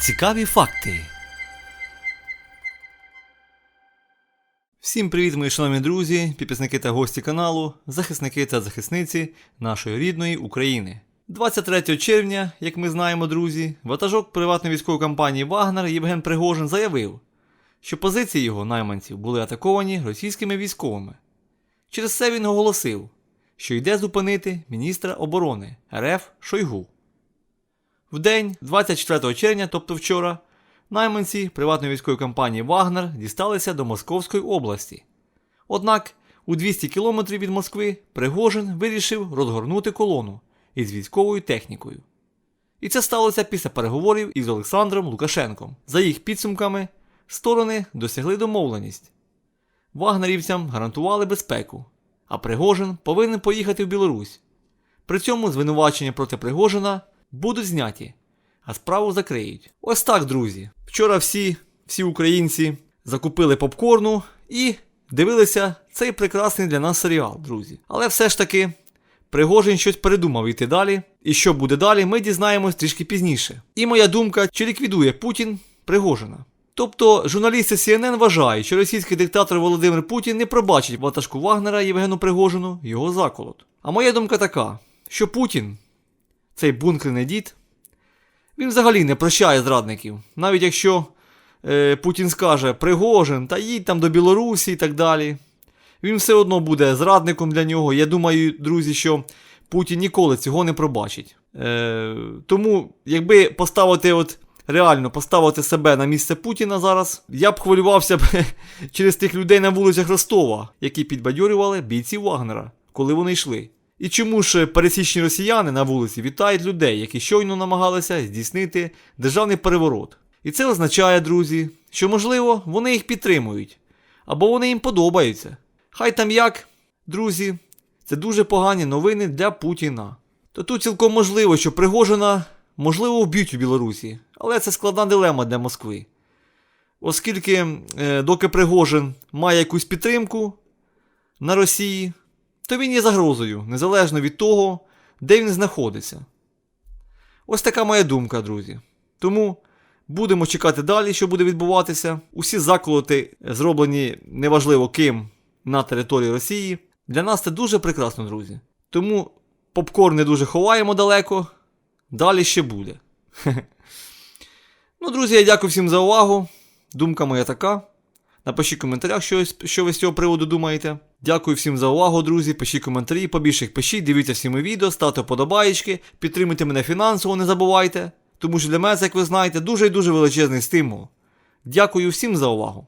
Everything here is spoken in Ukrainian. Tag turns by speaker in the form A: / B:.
A: Цікаві факти. Всім привіт, мої шановні друзі, підписники та гості каналу, захисники та захисниці нашої рідної України. 23 червня, як ми знаємо, друзі, ватажок приватної військової компанії Вагнер Євген Пригожин заявив, що позиції його найманців були атаковані російськими військовими. Через це він оголосив, що йде зупинити міністра оборони РФ Шойгу. В день 24 червня, тобто вчора, найманці приватної військової компанії Вагнер дісталися до Московської області. Однак у 200 кілометрів від Москви Пригожин вирішив розгорнути колону із військовою технікою. І це сталося після переговорів із Олександром Лукашенком. За їх підсумками, сторони досягли домовленість. Вагнерівцям гарантували безпеку, а Пригожин повинен поїхати в Білорусь. При цьому звинувачення проти Пригожина будуть зняті, а справу закриють. Ось так, друзі. Вчора всі, всі українці закупили попкорну і дивилися цей прекрасний для нас серіал, друзі. Але все ж таки, Пригожин щось передумав йти далі. І що буде далі, ми дізнаємось трішки пізніше. І моя думка, чи ліквідує Путін Пригожина. Тобто журналісти CNN вважають, що російський диктатор Володимир Путін не пробачить ватажку Вагнера Євгену Пригожину його заколот. А моя думка така, що Путін, цей бункерний дід, він взагалі не прощає зрадників. Навіть якщо е, Путін скаже Пригожин та їдь там до Білорусі і так далі. Він все одно буде зрадником для нього. Я думаю, друзі, що Путін ніколи цього не пробачить. Е, тому, якби поставити от. Реально поставити себе на місце Путіна зараз, я б хвилювався б через тих людей на вулицях Ростова, які підбадьорювали бійців Вагнера, коли вони йшли. І чому ж пересічні росіяни на вулиці вітають людей, які щойно намагалися здійснити державний переворот? І це означає, друзі, що можливо вони їх підтримують, або вони їм подобаються. Хай там як, друзі, це дуже погані новини для Путіна. То тут цілком можливо, що Пригожина можливо вб'ють у Білорусі, але це складна дилема для Москви. Оскільки е, доки Пригожин має якусь підтримку на Росії, то він є загрозою, незалежно від того, де він знаходиться. Ось така моя думка, друзі. Тому будемо чекати далі, що буде відбуватися. Усі заколоти зроблені неважливо ким на території Росії. Для нас це дуже прекрасно, друзі. Тому попкорн не дуже ховаємо далеко. Далі ще буде. ну, друзі, я дякую всім за увагу. Думка моя така. Напишіть в коментарях, що, ви з цього приводу думаєте. Дякую всім за увагу, друзі. Пишіть коментарі, побільше їх пишіть, дивіться всі мої відео, ставте подобаєчки, підтримуйте мене фінансово, не забувайте. Тому що для мене, як ви знаєте, дуже і дуже величезний стимул. Дякую всім за увагу.